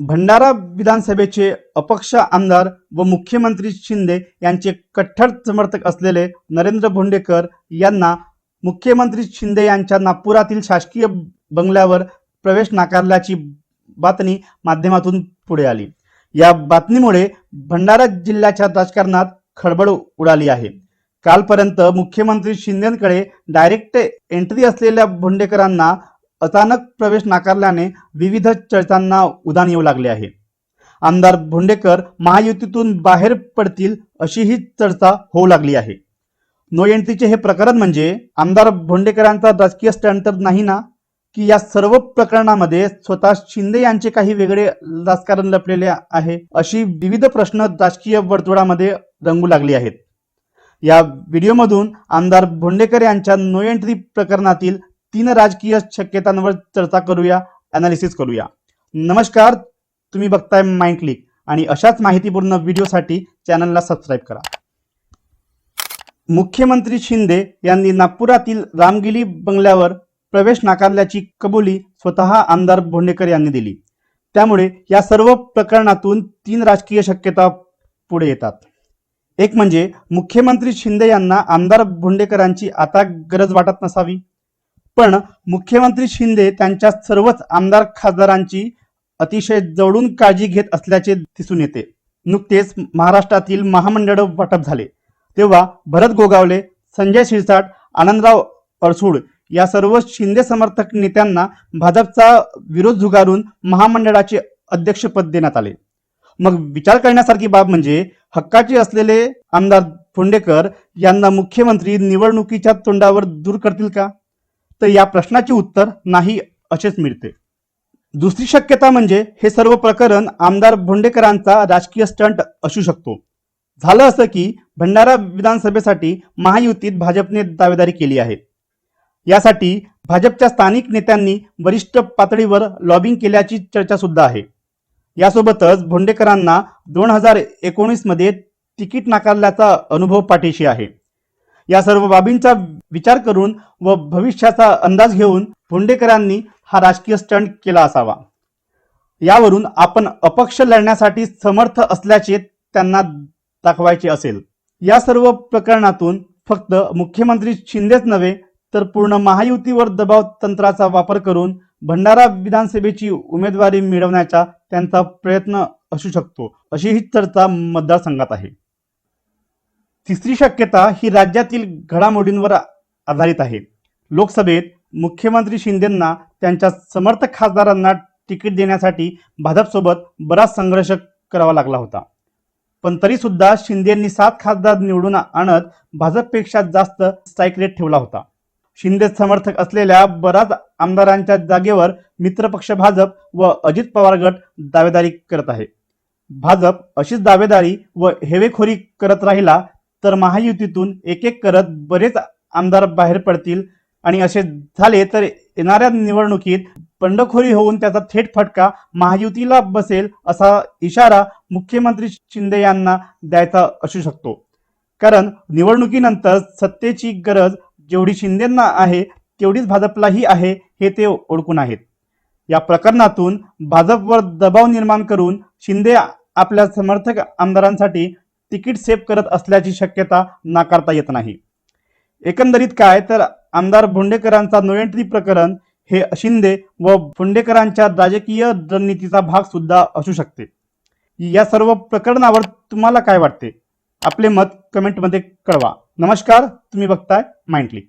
भंडारा विधानसभेचे अपक्ष आमदार व मुख्यमंत्री शिंदे यांचे कट्टर समर्थक असलेले नरेंद्र भोंडेकर यांना मुख्यमंत्री शिंदे यांच्या नागपुरातील शासकीय बंगल्यावर प्रवेश नाकारल्याची बातमी माध्यमातून पुढे आली. या बातमीमुळे भंडारा जिल्ह्याच्या राजकारणात खळबळ उडाली आहे. कालपर्यंत मुख्यमंत्री शिंदेकडे डायरेक्ट एंट्री असलेल्या भोंडेकरांना अचानक प्रवेश नाकारल्याने विविध चर्चांना उधाण येऊ लागले आहे. आमदार भोंडेकर महायुतीतून बाहेर पडतील अशी ही चर्चा होऊ लागली आहे. नो एंट्रीचे हे प्रकरण म्हणजे आमदार भोंडेकरांचा राजकीय स्टँड तर नाही ना? की या सर्व प्रकरणामध्ये स्वतः शिंदे यांचे काही वेगळे राजकारण लपलेले आहे अशी विविध प्रश्न राजकीय वर्तुळामध्ये रंगू लागली आहेत. या व्हिडिओमधून आमदार भोंडेकर यांच्या नो एंट्री प्रकरणातील तीन राजकीय शक्यतांवर चर्चा करूया अनालिसिस करूया. नमस्कार तुम्ही बघताय माइंड क्लिक आणि अशाच माहितीपूर्ण व्हिडिओसाठी चॅनलला सबस्क्राईब करा. मुख्यमंत्री शिंदे यांनी नागपुरातील रामगिरी बंगल्यावर प्रवेश नाकारल्याची कबुली स्वतः आमदार भोंडेकर यांनी दिली. त्यामुळे या सर्व प्रकरणातून तीन राजकीय शक्यता पुढे येतात. एक म्हणजे मुख्यमंत्री शिंदे यांना आमदार भोंडेकरांची आता गरज वाटत नसावी. पण मुख्यमंत्री शिंदे त्यांच्या सर्वच आमदार खासदारांची अतिशय जवळून काळजी घेत असल्याचे दिसून येते. नुकतेच महाराष्ट्रातील महामंडळ वाटप झाले. तेव्हा भरत गोगावले संजय शिरसाट आनंदराव अडसूड या सर्व शिंदे समर्थक नेत्यांना भाजपचा विरोध झुगारून महामंडळाचे अध्यक्षपद देण्यात आले. मग विचार करण्यासारखी बाब म्हणजे हक्काचे असलेले आमदार फोंडेकर यांना मुख्यमंत्री निवडणुकीच्या तोंडावर दूर करतील का? तर या प्रश्नाचे उत्तर नाही असेच मिळते. दुसरी शक्यता म्हणजे हे सर्व प्रकरण आमदार भोंडेकरांचा राजकीय स्टंट असू शकतो. झालं असं की भंडारा विधानसभेसाठी महायुतीत भाजपने दावेदारी केली आहे. यासाठी भाजपच्या स्थानिक नेत्यांनी वरिष्ठ पातळीवर लॉबिंग केल्याची चर्चा सुद्धा आहे. यासोबतच भोंडेकरांना दोन हजार एकोणीसमध्ये तिकीट नाकारल्याचा अनुभव पाठीशी आहे. या सर्व बाबींचा विचार करून व भविष्याचा अंदाज घेऊन भोंडेकरांनी हा राजकीय स्टंट केला असावा. यावरून आपण अपक्ष लढण्यासाठी समर्थ असल्याचे त्यांना दाखवायचे असेल. या सर्व प्रकरणातून फक्त मुख्यमंत्री शिंदेच नव्हे तर पूर्ण महायुतीवर दबाव तंत्राचा वापर करून भंडारा विधानसभेची उमेदवारी मिळवण्याचा त्यांचा प्रयत्न असू शकतो अशी ही चर्चा मतदारसंघात आहे. तिसरी शक्यता ही राज्यातील घडामोडींवर आधारित आहे. लोकसभेत मुख्यमंत्री शिंदेंना त्यांच्या समर्थक खासदारांना तिकीट देण्यासाठी भाजपसोबत बराच संघर्ष करावा लागला होता. पण तरी सुद्धा शिंदेंनी सात खासदार निवडून आणत भाजपपेक्षा जास्त स्ट्राईक रेट ठेवला होता. शिंदे समर्थक असलेल्या बऱ्याच आमदारांच्या जागेवर मित्रपक्ष भाजप व अजित पवार गट दावेदारी करत आहे. भाजप अशीच दावेदारी व हेवेखोरी करत राहिला तर महायुतीतून एक एक करत बरेच आमदार बाहेर पडतील आणि असे झाले तर येणाऱ्या निवडणुकीत बंडखोरी होऊन त्याचा थेट फटका महायुतीला बसेल असा इशारा मुख्यमंत्री शिंदे यांना द्यायचा असू शकतो. कारण निवडणुकीनंतर सत्तेची गरज जेवढी शिंदेंना आहे तेवढीच भाजपलाही आहे हे ते ओळखून आहेत. या प्रकरणातून भाजपवर दबाव निर्माण करून शिंदे आपल्या समर्थक आमदारांसाठी तिकीट सेव्ह करत असल्याची शक्यता नाकारता येत नाही. एकंदरीत काय? तर आमदार भोंडेकरांचा नो एंट्री प्रकरण हे शिंदे व भोंडेकरांच्या राजकीय रणनीतीचा भाग सुद्धा असू शकते. या सर्व प्रकरणावर तुम्हाला काय वाटते? आपले मत कमेंटमध्ये कळवा. नमस्कार तुम्ही बघताय माइंडली